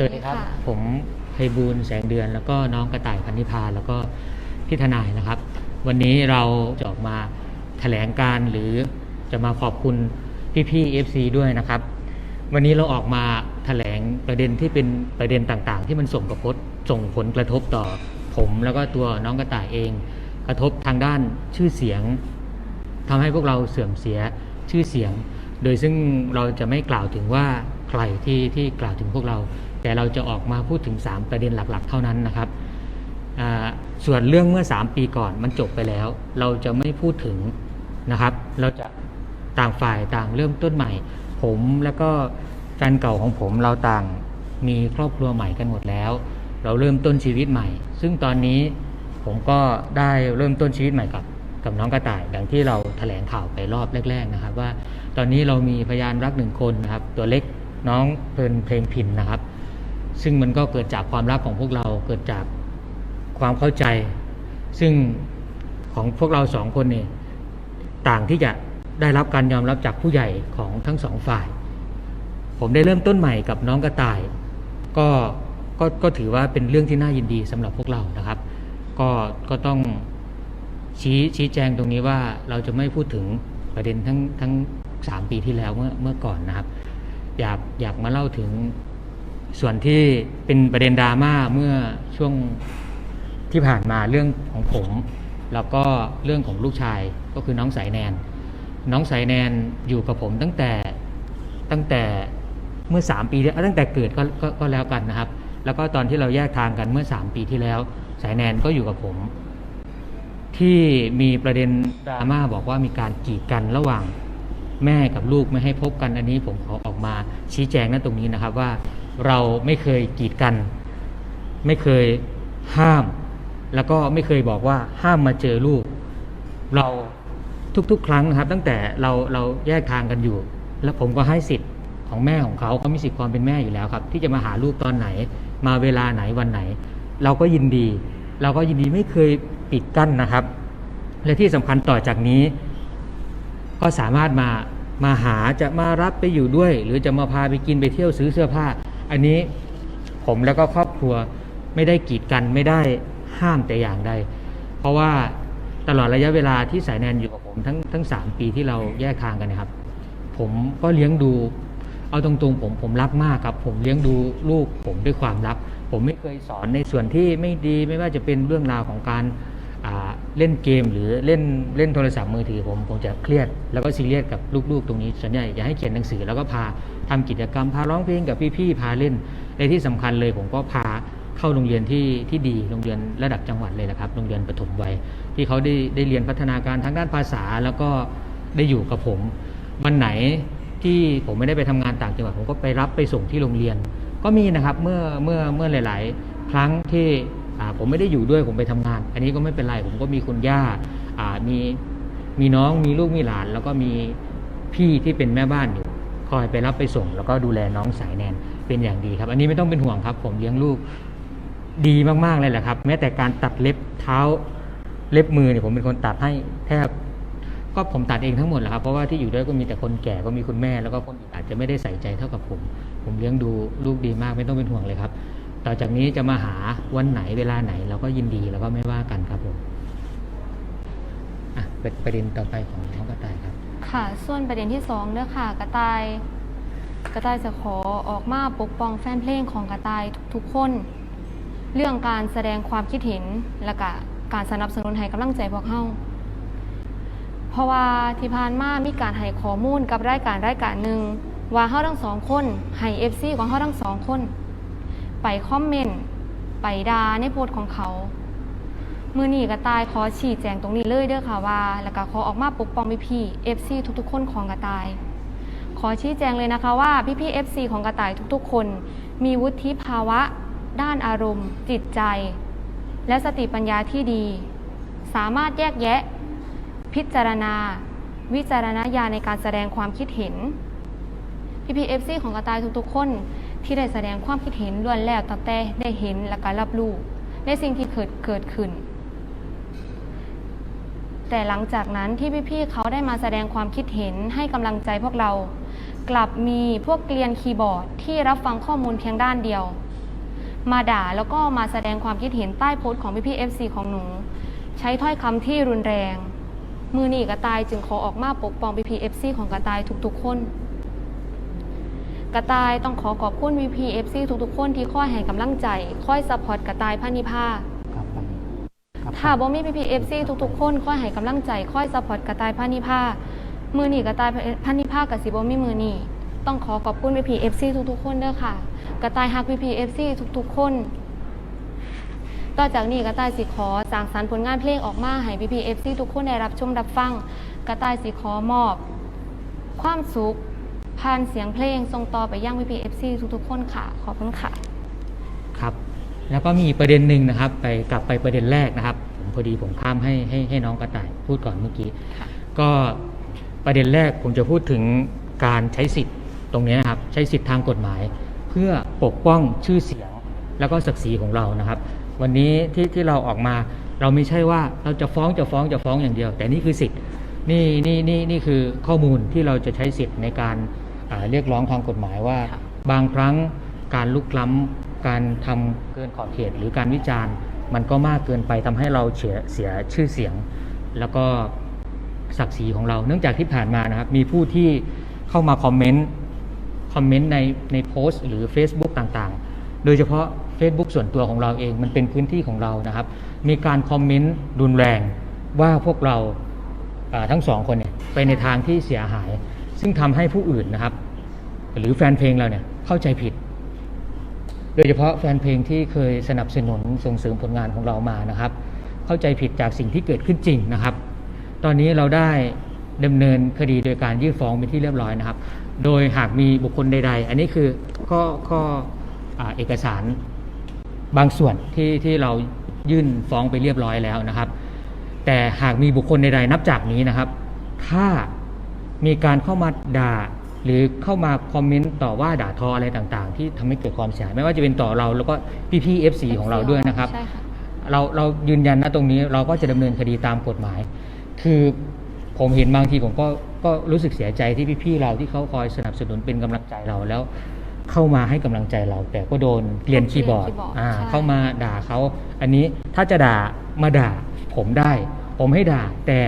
สวัสดีครับค่ะผมไพบูลย์แสงเดือน แล้วก็น้องกระต่ายพันธิพาแล้วก็พี่ทนายนะครับ วันนี้เราจะออกมาแถลงการหรือจะมาขอบคุณพี่ๆ FC ด้วยนะครับ วันนี้เราออกมาแถลงประเด็นที่เป็นประเด็นต่างๆ ที่มันส่งกระทบส่งผลกระทบต่อผมแล้วก็ตัวน้องกระต่ายเอง กระทบทางด้านชื่อเสียงทำให้พวกเราเสื่อมเสียชื่อเสียง โดยซึ่งเราจะไม่กล่าวถึงว่าใครที่ที่กล่าวถึงพวกเรา แต่เราจะออกมาพูดถึง 3 ประเด็นหลักๆ เท่านั้นนะครับส่วนเรื่องเมื่อ 3 ปีก่อนมันจบไปแล้ว เราจะไม่พูดถึงนะครับ เราจะต่างฝ่ายต่างเริ่มต้นใหม่ ผมแล้วก็แฟนเก่าของผมเราต่างมีครอบครัวใหม่กันหมดแล้ว เราเริ่มต้นชีวิตใหม่ ซึ่งตอนนี้ผมก็ได้เริ่มต้นชีวิตใหม่กับกับน้องกระต่ายดังที่เราแถลงข่าวไปรอบแรก ๆนะครับ ว่าตอนนี้เรามีพยานรักหนึ่งคนนะครับ ตัวเล็กน้องเพลินเพลงพินนะครับ ซึ่งมันก็เกิดจากความรักของพวกเราเกิดจากความเข้าใจ ซึ่งของพวกเราสองคนนี่ต่างที่จะได้รับการยอมรับจากผู้ใหญ่ของทั้งสองฝ่าย ผมได้เริ่มต้นใหม่กับน้องกระต่าย ก็ก็ก็ถือว่าเป็นเรื่องที่น่ายินดีสำหรับพวกเรานะครับ ก็ก็ต้องชี้ชี้แจงตรงนี้ว่าเราจะไม่พูดถึงประเด็นทั้งทั้งสามปีที่แล้วเมื่อเมื่อก่อนนะครับ อยากอยากมาเล่าถึง ส่วนที่เป็นประเด็นดราม่าเมื่อช่วงที่ผ่านมาเรื่องของผม แล้วก็เรื่องของลูกชายก็คือน้องสายแนน น้องสายแนนอยู่กับผมตั้งแต่ตั้งแต่เมื่อ 3 ปีตั้งแต่เกิดก็กก็แล้วกันนะครับ แล้วก็ตอนที่เราแยกทางกันเมื่อ 3 ปีที่แล้ว สายแนนก็อยู่กับผม ที่มีประเด็นดราม่าบอกว่ามีการกีดกันระหว่างแม่กับลูกไม่ให้พบกันอันนี้ผมขอออกมาชี้แจงณตรงนี้นะครับว่า เราไม่เคยกีดกัน ไม่เคยห้าม แล้วก็ไม่เคยบอกว่าห้ามมาเจอลูก เราทุกๆ ครั้งนะครับ ตั้งแต่เราเราแยกทางกันอยู่ แล้วผมก็ให้สิทธิ์ของแม่ของเขาเขามีสิทธิ์ความเป็นแม่อยู่แล้วครับ ที่จะมาหาลูกตอนไหน มาเวลาไหนวันไหน เราก็ยินดี เราก็ยินดีไม่เคยปิดกั้นนะครับ และที่สำคัญต่อจากนี้ ก็สามารถมามาหาจะมารับไปอยู่ด้วย หรือจะมาพาไปกินไปเที่ยวซื้อเสื้อผ้า อันนี้ผมแล้วก็ครอบครัวไม่ได้กีดกันไม่ได้ห้ามแต่อย่างใด เพราะว่าตลอดระยะเวลาที่สายแนนอยู่กับผมทั้งทั้งสามปีที่เราแยกทางกันนะครับ ผมก็เลี้ยงดู เอาตรงๆ ผมผมรักมากครับ ผมเลี้ยงดูลูกผมด้วยความรัก ผมไม่เคยสอนในส่วนที่ไม่ดีไม่ว่าจะเป็นเรื่องราวของการ เล่นเกมหรือเล่นเล่นโทรศัพท์มือถือผมผมจะเครียด แล้วก็ซีเรียสกับลูกๆ ตรงนี้ส่วนใหญ่อยากให้เขียนหนังสือแล้วก็พาทำกิจกรรมพาร้องเพลงกับพี่ๆพาเล่นในที่สำคัญเลยผมก็พาเข้าโรงเรียนที่ที่ดีโรงเรียนระดับจังหวัดเลยแหละครับโรงเรียนประถมวัยที่เขาได้ได้เรียนพัฒนาการทางด้านภาษาแล้วก็ได้อยู่กับผม วันไหนที่ผมไม่ได้ไปทำงานต่างจังหวัดผมก็ไปรับไปส่งที่โรงเรียน ก็มีนะครับเมื่อเมื่อเมื่อหลาย ๆ ครั้งที่ผมไม่ได้อยู่ด้วยผมไปทำงาน อันนี้ก็ไม่เป็นไรผมก็มีคุณย่ามีมีน้องมีลูกมีหลาน แล้วก็มีพี่ที่เป็นแม่บ้านอยู่ คอยไปรับไปส่ง แล้วก็ดูแลน้องสายแนนเป็นอย่างดีครับ อันนี้ไม่ต้องเป็นห่วงครับ ผมเลี้ยงลูกดีมากๆเลยแหละครับ แม้แต่การตัดเล็บเท้าเล็บมือเนี่ยผมเป็นคนตัดให้แทบก็ผมตัดเองทั้งหมดแหละครับ เพราะว่าที่อยู่ด้วยก็มีแต่คนแก่ก็มีคุณแม่ แล้วก็คนอื่นอาจจะไม่ได้ใส่ใจเท่ากับผม ผมเลี้ยงดูลูกดีมากไม่ต้องเป็นห่วงเลยครับ ต่อจากนี้จะมาหาวันไหนเวลาไหนเราก็ยินดีแล้วก็ไม่ว่ากันครับผมอะเป็นประเด็นต่อไปของน้องกระต่ายครับ ค่ะ ส่วนประเด็นที่สองเด้อค่ะ กระต่าย กระต่ายจะขอออกมาปกป้องแฟนเพลงของกระต่ายทุกๆคน เรื่องการแสดงความคิดเห็นและก็การสนับสนุนให้กำลังใจพวกเฮาเพราะว่าที่ผ่านมามีการให้ข้อมูลกับรายการรายการหนึ่งว่าเฮาทั้งสองคนให้ FC ของเฮาทั้งสองคน ไปคอมเมนต์ไปด่าในโพสต์ของเขา มือหนีกระตายขอชี้แจงตรงนี้เลยเด้อค่ะว่า แล้วก็ขอออกมาปกป้องพี่พี่ๆ FC ทุกๆ คนของกระตาย ขอชี้แจงเลยนะคะว่าพี่พี่ FC ของกระตายทุกๆ คน มีวุฒิภาวะ ด้านอารมณ์ จิตใจ และสติปัญญาที่ดี สามารถแยกแยะ พิจารณา วิจารณญาณในการแสดงความคิดเห็นพี่พีเอฟซีของกระตายทุกๆ คน ที่ได้แสดงความคิดเห็นล้วนแล้วตั้งแต่ได้เห็นและก็รับรู้ในสิ่งที่เกิดเกิดขึ้น แต่หลังจากนั้นที่พี่ๆเขาได้มาแสดงความคิดเห็นให้กำลังใจพวกเรา กลับมีพวกเกลียนคีย์บอร์ดที่รับฟังข้อมูลเพียงด้านเดียว มาด่าแล้วก็มาแสดงความคิดเห็นใต้โพสต์ของพี่ๆ FC ของหนู ใช้ถ้อยคำที่รุนแรง มือหนีกระตายจึงขอออกมาปกป้องพี่ๆ FC ของกระตายทุกๆ คน กระตายต้องขอขอบคุณ VPFC ทุกๆ คนที่คอยให้กำลังใจคอยซัพพอร์ตกระตายพานิพาครับไปครับถ้าบ่มี PPFC ทุกๆ คนคอยให้กำลังใจคอยซัพพอร์ตกระตายพานิพามือนี่กระตายพานิพากับสิบ่มีมือนี่ต้องขอขอบคุณ PPFC ทุกๆ คนเด้อค่ะ กระตายฮัก PPFC ทุกๆ คนต่อจากนี้กระต่ายสิขอสร้างสรรค์ผลงานเพลงออกมาให้ PPFC ทุกคนได้รับชมรับฟัง กระต่ายสิขอมอบ ความสุข ผ่านเสียงเพลงส่งต่อไปยัง PPFC ทุกๆ คนค่ะ ขอบคุณค่ะ ครับ แล้วก็มีประเด็นหนึ่งนะครับ ไปกลับไปประเด็นแรกนะครับผมพอดีผมข้ามให้ให้ให้น้องกระต่ายพูดก่อนเมื่อกี้ค่ะก็ประเด็นแรกผมจะพูดถึงการใช้สิทธิ์ตรงนี้นะครับใช้สิทธิ์ทางกฎหมาย เพื่อปกป้องชื่อเสียงแล้วก็ศักดิ์ศรีของเรานะครับ วันนี้ที่ที่เราออกมา เราไม่ใช่ว่าเราจะฟ้องจะฟ้องจะฟ้องอย่างเดียว แต่นี่คือสิทธิ์นี่นี่นี่นี่คือข้อมูลที่เราจะใช้สิทธิ์ในการอ่า เรียกร้องทางกฎหมายว่าค่ะบางครั้งการลุกล้ำการทำเกินขอบเขตหรือการวิจารณ์ มันก็มากเกินไปทำให้เราเสียเสียชื่อเสียง แล้วก็ศักดิ์ศรีของเรา เนื่องจากที่ผ่านมานะครับมีผู้ที่เข้ามาคอมเมนต์คอมเมนต์ในในโพสต์หรือ Facebook ต่างๆ โดยเฉพาะ Facebook ส่วนตัวของเราเองมันเป็นพื้นที่ของเรานะครับ มีการคอมเมนต์รุนแรงว่าพวกเราอ่าทั้งสองคนเนี่ยไปในทางที่เสียหาย ซึ่งทำให้ผู้อื่นนะครับ หรือแฟนเพลงเราเนี่ยเข้าใจผิด โดยเฉพาะแฟนเพลงที่เคยสนับสนุนส่งเสริมผลงานของเรามานะครับ เข้าใจผิดจากสิ่งที่เกิดขึ้นจริงนะครับ ตอนนี้เราได้ดำเนินคดีโดยการยื่นฟ้องเป็นที่เรียบร้อยนะครับ โดยหากมีบุคคลใด ๆ อันนี้คือข้อข้อเอกสารบางส่วนที่ที่เรายื่นฟ้องไปเรียบร้อยแล้วนะครับ แต่หากมีบุคคลใดๆนับจากนี้นะครับ ถ้า มีการเข้ามาด่า หรือเข้ามาคอมเมนต์ต่อว่าด่าทออะไรต่างๆ ที่ทำให้เกิดความเสียหายไม่ว่าจะเป็นต่อเราแล้วก็พี่ๆ FC ของเราด้วยนะครับ ใช่ค่ะ เราเรายืนยันนะตรงนี้เราก็จะดำเนินคดีตามกฎหมาย คือผมเห็นบางทีผมก็ก็รู้สึกเสียใจที่พี่ๆเราที่เขาคอยสนับสนุนเป็นกำลังใจเราแล้ว เข้ามาให้กำลังใจเรา แต่ก็โดนเกลียนคีย์บอร์ดเกลียนคีย์บอร์ดอ่าใช่ เข้ามาด่าเขาอันนี้ถ้าจะด่ามาด่าผมได้ ผมให้ด่า แต่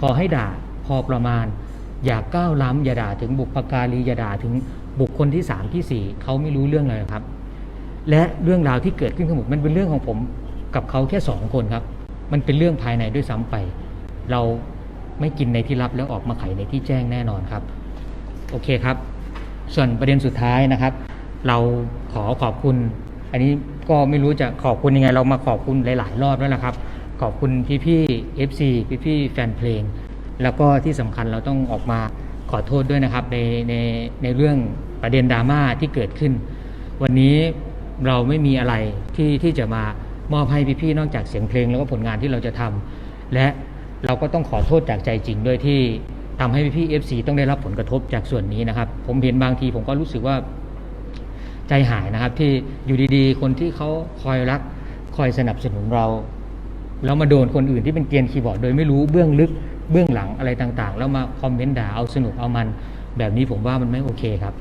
ขอให้ด่าพอประมาณ อย่าก้าวล้ำอย่าด่าถึงบุพการีอย่าด่าถึงบุคคลที่สามที่สี่เขาไม่รู้เรื่องเลยครับ และเรื่องราวที่เกิดขึ้นทั้งหมดมันเป็นเรื่องของผมกับเขาแค่สองคนครับ มันเป็นเรื่องภายในด้วยซ้ำไป เราไม่กินในที่ลับแล้วออกมาไขในที่แจ้งแน่นอนครับ โอเคครับ ส่วนประเด็นสุดท้ายนะครับ เราขอขอบคุณ อันนี้ก็ไม่รู้จะขอบคุณยังไง เรามาขอบคุณหลาย ๆ รอบแล้วนะครับ ขอบคุณพี่ๆ FC พี่ๆแฟนเพลง แล้วก็ที่สำคัญเราต้องออกมาขอโทษด้วยนะครับในในในเรื่องประเด็นดราม่าที่เกิดขึ้น วันนี้เราไม่มีอะไรที่ที่จะมามอบให้พี่ๆนอกจากเสียงเพลงแล้วก็ผลงานที่เราจะทำและเราก็ต้องขอโทษจากใจจริงด้วยที่ทำให้พี่ๆ FC ต้องได้รับผลกระทบจากส่วนนี้นะครับ ผมเห็นบางทีผมก็รู้สึกว่าใจหายนะครับ ที่อยู่ดีๆ คนที่เขาคอยรักคอยสนับสนุนเราแล้วมาโดนคนอื่นที่เป็นเกียนคีย์บอร์ดโดยไม่รู้เบื้องลึก เบื้องหลังอะไรต่างๆ แล้วมาคอมเมนต์ด่าเอาสนุกเอามัน แบบนี้ผมว่ามันไม่โอเคครับ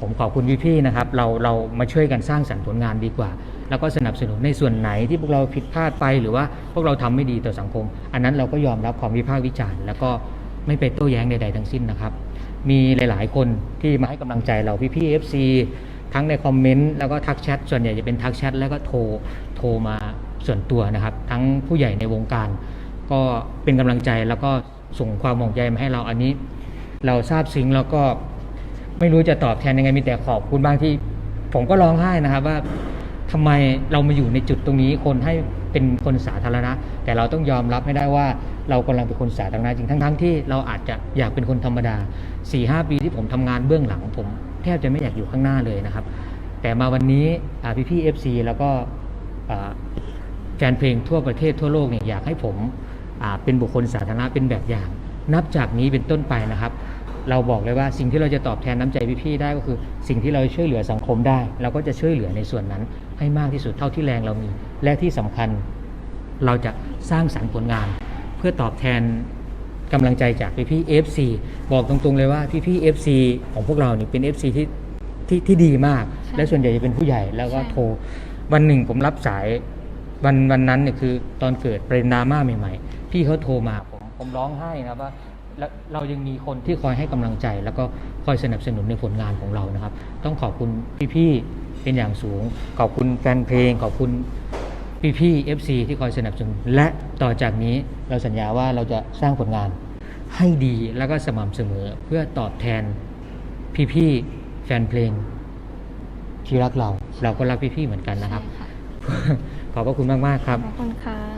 ผมขอบคุณพี่ๆนะครับ เราเรามาช่วยกันสร้างสรรค์ผลงานดีกว่า แล้วก็สนับสนุนในส่วนไหนที่พวกเราผิดพลาดไปหรือว่าพวกเราทำไม่ดีต่อสังคม อันนั้นเราก็ยอมรับความวิพากษ์วิจารณ์ แล้วก็ไม่ไปโต้แย้งใดๆทั้งสิ้นนะครับ มีหลายๆ คนที่มาให้กำลังใจเราพี่ๆ FC ทั้งในคอมเมนต์แล้วก็ทักแชทส่วนใหญ่จะเป็นทักแชทแล้วก็โทรโทรมาส่วนตัวนะครับ ทั้งผู้ใหญ่ในวงการ ก็เป็นกำลังใจแล้วก็ ส่งความห่วงใยมาให้เราอันนี้ เราทราบซึ้งแล้วก็ไม่รู้จะตอบแทนยังไงมีแต่ขอบคุณบางที่ ผมก็ร้องไห้นะครับว่าทำไมเรามาอยู่ในจุดตรงนี้คนให้เป็นคนสาธารณะ แต่เราต้องยอมรับให้ได้ว่าเรากำลังเป็นคนสาธารณะจริงทั้งๆที่เราอาจจะอยากเป็นคนธรรมดา4ีหปีที่ผมทำงานเบื้องหลัง ผมแทบจะไม่อยากอยู่ข้างหน้าเลยนะครับ แต่มาวันนี้พี่พี่เอฟซีแล้วก็แฟนเพลงทั่วประเทศทั่วโลกเนี่ยอยากให้ผม เป็นบุคคลสาธารณะเป็นแบบอย่าง นับจากนี้เป็นต้นไปนะครับ เราบอกเลยว่าสิ่งที่เราจะตอบแทนน้ำใจพี่ๆได้ก็คือ สิ่งที่เราช่วยเหลือสังคมได้ เราก็จะช่วยเหลือในส่วนนั้น ให้มากที่สุดเท่าที่แรงเรามี และที่สำคัญเราจะสร้างสรรค์ผลงาน เพื่อตอบแทนกำลังใจจากพี่ๆ FC บอกตรงๆเลยว่าพี่ๆ FC ของพวกเราเนี่ยเป็น FC ที่ที่ที่ดีมากใช่และส่วนใหญ่จะเป็นผู้ใหญ่แล้วก็ใช่โทร วันหนึ่งผมรับสายวันวันนั้นเนี่ยคือตอนเกิดประเด็นดราม่าใหม่ๆ พี่เขาโทรมาผมผมร้องไห้นะครับว่าแล้วเรายังมีคนที่คอยให้กำลังใจ แล้วก็คอยสนับสนุนในผลงานของเรานะครับ ต้องขอบคุณพี่ๆเป็นอย่างสูง ขอบคุณแฟนเพลง ขอบคุณพี่ๆ FC ที่คอยสนับสนุน และต่อจากนี้เราสัญญาว่าเราจะสร้างผลงานให้ดีแล้วก็สม่ำเสมอเพื่อตอบแทนพี่ๆแฟนเพลงที่รักเรา เราก็รักพี่ๆเหมือนกันนะครับใช่ค่ะขอบพระคุณมากๆครับ ขอบคุณค่ะ